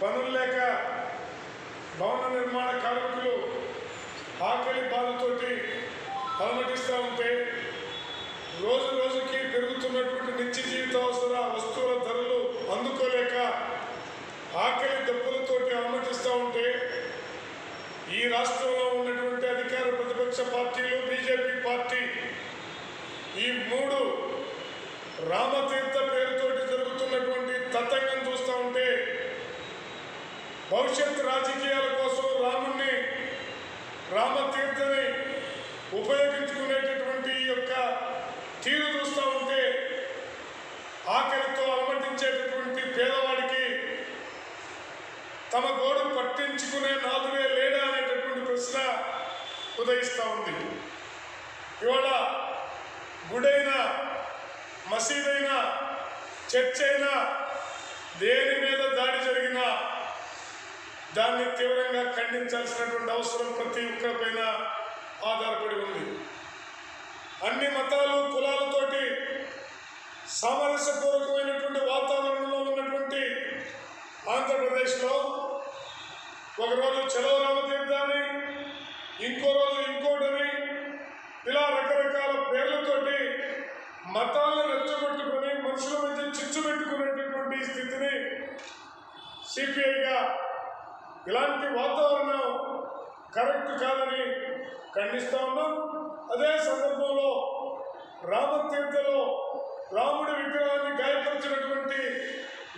పనులు లేక భవన నిర్మాణ కార్మికులు ఆకలి బాధతోటి అలమటిస్తూ ఉంటే రోజు రోజుకి పెరుగుతున్నటువంటి నిత్య జీవితావసర వస్తువుల ధరలు అందుకోలేక ఆకలి దెబ్బలతోటి అలమటిస్తూ ఉంటే ఈ రాష్ట్రంలో ఉన్నటువంటి అధికార ప్రతిపక్ష పార్టీలు బీజేపీ పార్టీ ఈ మూడు రామతీర్థ పేరు జరుగుతున్నటువంటి తతంగం చూస్తూ ఉంటే భవిష్యత్ రాజకీయాల కోసం రాముణ్ణి రామతీర్థని ఉపయోగించుకునేటటువంటి యొక్క తీరు చూస్తూ ఉంటే ఆకలితో అలమటించేటటువంటి పేదవాడికి తమ గోడు పట్టించుకునే నాదులే లేడా అనేటటువంటి ప్రశ్న ఉదయిస్తూ ఉంది. ఇవాళ గుడైనా మసీదైనా చర్చ్ అయినా దేని మీద దాడి జరిగినా దాన్ని తీవ్రంగా ఖండించాల్సినటువంటి అవసరం ప్రతి ఒక్కరిపైన ఆధారపడి ఉంది. అన్ని మతాలు కులాలతోటి సామరస్యపూర్వకమైనటువంటి వాతావరణంలో ఉన్నటువంటి ఆంధ్రప్రదేశ్లో ఒకరోజు చలో రామతీర్థాన్ని ఇంకో రోజు ఇంకోటని ఇలా రకరకాల పేర్లతోటి మతాలను రెచ్చగొట్టుకుని మనుషుల మధ్య చిచ్చు పెట్టుకునేటటువంటి స్థితిని సిపిఐగా ఇలాంటి వాతావరణం కరెక్ట్ కాదని ఖండిస్తూ ఉన్నాం. అదే సందర్భంలో రామతీర్థలో రాముడి విగ్రహాన్ని గాయపరిచినటువంటి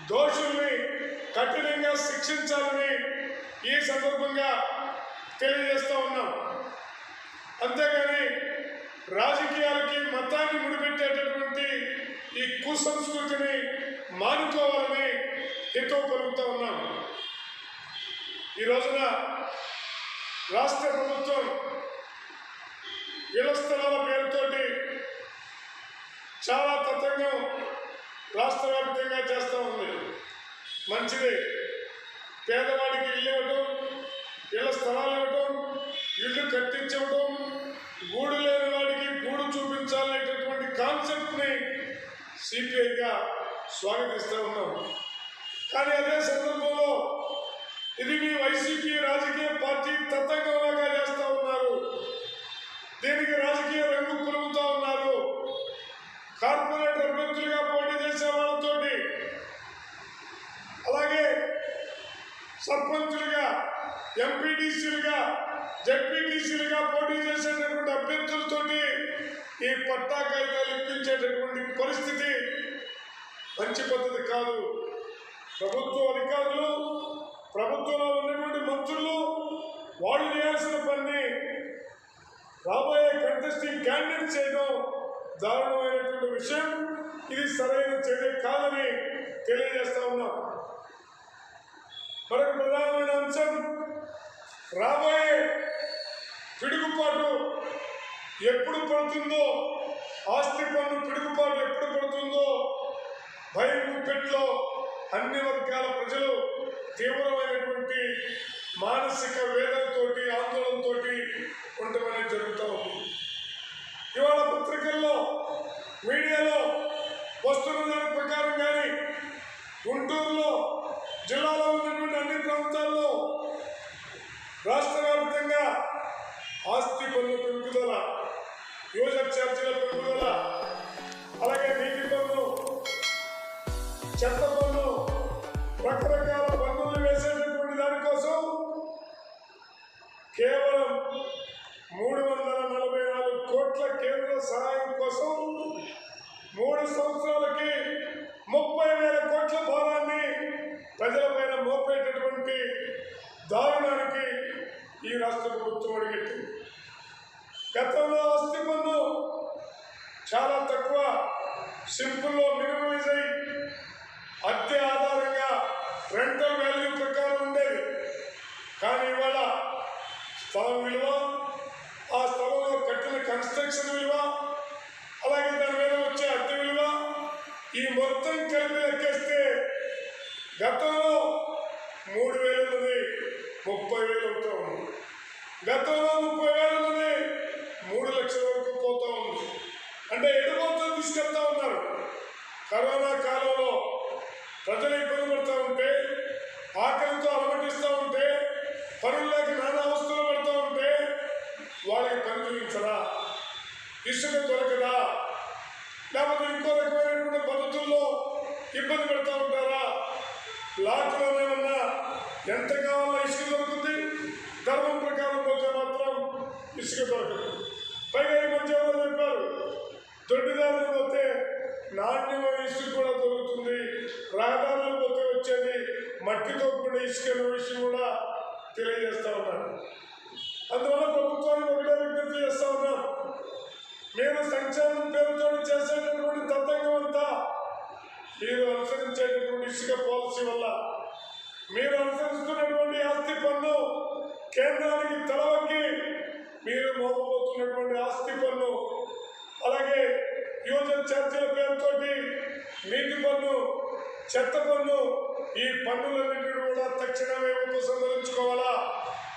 దోషుల్ని కఠినంగా శిక్షించాలని ఈ సందర్భంగా తెలియజేస్తూ ఉన్నాం. అంతేగాని రాజకీయాలకి మతాన్ని ముడిపెట్టేటటువంటి ఈ కుసంస్కృతిని మానుకోవాలని ఎంతో పలుకుతా ఉన్నాం. ఈ రోజున రాష్ట్ర ప్రభుత్వం ఇళ్ళ స్థలాల పేరుతోటి చాలా తతంగం రాష్ట్ర వ్యాప్తంగా చేస్తూ ఉంది. మంచిది. పేదవాడికి ఇల్లు ఇవ్వటం ఇళ్ళ స్థలాలు ఇవ్వటం ఇల్లు కట్టించవటం గూడు లేని వాడికి గూడు చూపించాలనేటటువంటి కాన్సెప్ట్ని సిపిఐగా స్వాగతిస్తూ ఉన్నాం. కానీ అదే సందర్భంలో ఇది మీ వైసీపీ రాజకీయ పార్టీ తతంగంలాగా చేస్తూ ఉన్నారు. దీనికి రాజకీయ రంగు పులుగుతూ ఉన్నారు. కార్పొరేట్ అభ్యర్థులుగా పోటీ చేసే వాళ్ళతో అలాగే సర్పంచులుగా ఎంపీటీసీలుగా జడ్పీటీసీలుగా పోటీ చేసేటటువంటి అభ్యర్థులతోటి ఈ పట్టా కాగితాలు ఇప్పించేటటువంటి పరిస్థితి మంచి పద్ధతి కాదు. ప్రభుత్వ అధికారులు ప్రభుత్వంలో ఉన్నటువంటి మంత్రులు వాళ్ళు చేయాల్సిన పని రాబోయే కంటెస్టింగ్ క్యాండిడేట్ చేయడం దారుణమైనటువంటి విషయం. ఇది సరైన చర్య కాదని తెలియజేస్తా ఉన్నాం. మరొక ప్రధానమైన అంశం రాబోయే పిడుగుపాటు ఎప్పుడు పడుతుందో ఆస్తి పన్ను పిడుగుపాటు ఎప్పుడు పడుతుందో భయం పెట్లో అన్ని వర్గాల ప్రజలు తీవ్రమైనటువంటి మానసిక వేదనతోటి ఆందోళనతోటి అనేది జరుగుతూ ఉంది. ఇవాళ పత్రికల్లో మీడియాలో వస్తున్న దాని ప్రకారం కానీ గుంటూరులో జిల్లాలో ఉన్నటువంటి అన్ని ప్రాంతాల్లో రాష్ట్ర వ్యాప్తంగా ఆస్తి పన్ను పెరుగుదల యూజర్ ఛార్జీల పెరుగుదల అలాగే నీటి పన్ను చెత్త పన్ను రకరకాల పన్నులు వేసేటటువంటి దానికోసం కేవలం మూడు వందల నలభై నాలుగు కోట్ల కేంద్ర సహాయం కోసం మూడు సంవత్సరాలకి ముప్పై వేల కోట్ల భారాన్ని ప్రజలపైన మోపేటటువంటి దారుణానికి ఈ రాష్ట్ర ప్రభుత్వం అడిగెట్టింది. గతంలో ఆస్తి పన్ను చాలా తక్కువ సింపుల్లో మినిమైజ్ అయి అద్దె ఆధారంగా రెంటల్ వాల్యూ ప్రకారం ఉండేది కానీ ఇవాళ స్థలం విలువ ఆ స్థలంలో కట్టిన కన్స్ట్రక్షన్ విలువ అలాగే దాని మీద వచ్చే అద్దె విలువ ఈ మొత్తం కలిపి లెక్కేస్తే గతంలో మూడు వేలు ఉన్నది ముప్పై వేలు అవుతా ఉంది. గతంలో ముప్పై వేలు ఉన్నది మూడు లక్షల వరకు పోతా ఉంది. అంటే ఎటుపోతుంది తీసుకెళ్తా ఉన్నారు? కరోనా కాలంలో ప్రజలు ఇబ్బంది పడుతూ ఉంటే ఆకలితో అలమందిస్తూ ఉంటే పనులు ఆకలి ఇసుక దొరకదా లేకపోతే ఇంకో రకమైనటువంటి పద్ధతుల్లో ఇబ్బంది పెడతా ఉంటారా? లాక్డౌన్ ఏమన్నా ఎంత కావాలో ఇసుక దొరుకుతుంది? ధర్మం ప్రకారం పోతే మాత్రం ఇసుక దొరకదు. పైగా ఈ మధ్య ఎవరో చెప్పారు దొడ్డిదారులు పోతే నాణ్యమైన ఇసుక కూడా దొరుకుతుంది. రహదారులు పోతే వచ్చేది మట్టితో కూడిన ఇసుక అనే విషయం కూడా తెలియజేస్తా ఉన్నారు అందువల్ల ప్రభుత్వానికి ఒకటే విజ్ఞప్తి చేస్తా ఉన్నాం. మీరు సంక్షేమం పేరుతో చేసేటటువంటి తతంగం అంతా మీరు అనుసరించేటటువంటి ఇసుక పాలసీ వల్ల మీరు అనుసరిస్తున్నటువంటి ఆస్తి పన్ను కేంద్రానికి తలవకి మీరు మోపబోతున్నటువంటి ఆస్తి పన్ను అలాగే యూజర్ ఛార్జీల పేరుతోటి నీటి పన్ను చెత్త పన్ను ఈ పన్నులన్నింటినీ కూడా తక్షణమే ఉపసంహరించుకోవాలా?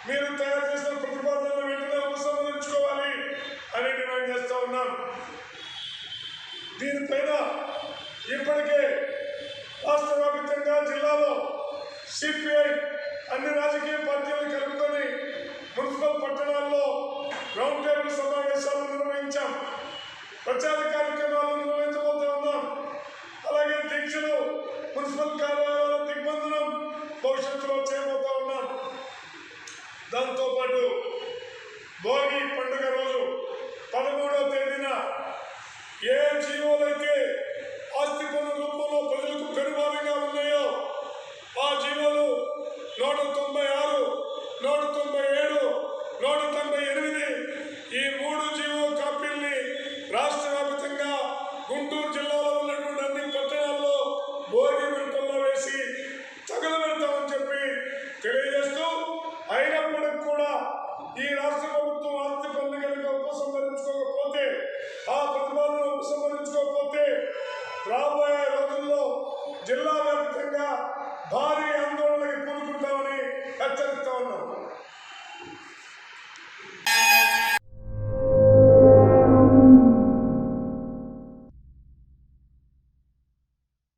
మీరు తయారు ఉన్నాం. దీనిపైన ఇప్పటికే రాష్ట్ర వ్యాప్తంగా జిల్లాలో సిపిఐ అన్ని రాజకీయ పార్టీలను కలుపుకొని మున్సిపల్ పట్టణాల్లో రౌండ్ టేబుల్ సమావేశాలు నిర్వహించాం. ప్రచార కార్యక్రమాలు నిర్వహించబోతా ఉన్నాం. అలాగే దీక్షలు మున్సిపల్ కార్యాలయాల దిగ్బంధనం భవిష్యత్తులో చేప చేసి తగలబెడతామని చెప్పి తెలియజేస్తూ అయినప్పటికి కూడా ఈ రాష్ట్ర ప్రభుత్వం ఆస్తి పన్ను ఉపసంహరించుకోకపోతే ఆ ప్రతిపాదన ఉపసంహరించుకోకపోతే రాబోయే రోజుల్లో జిల్లా వ్యాప్తంగా భారీ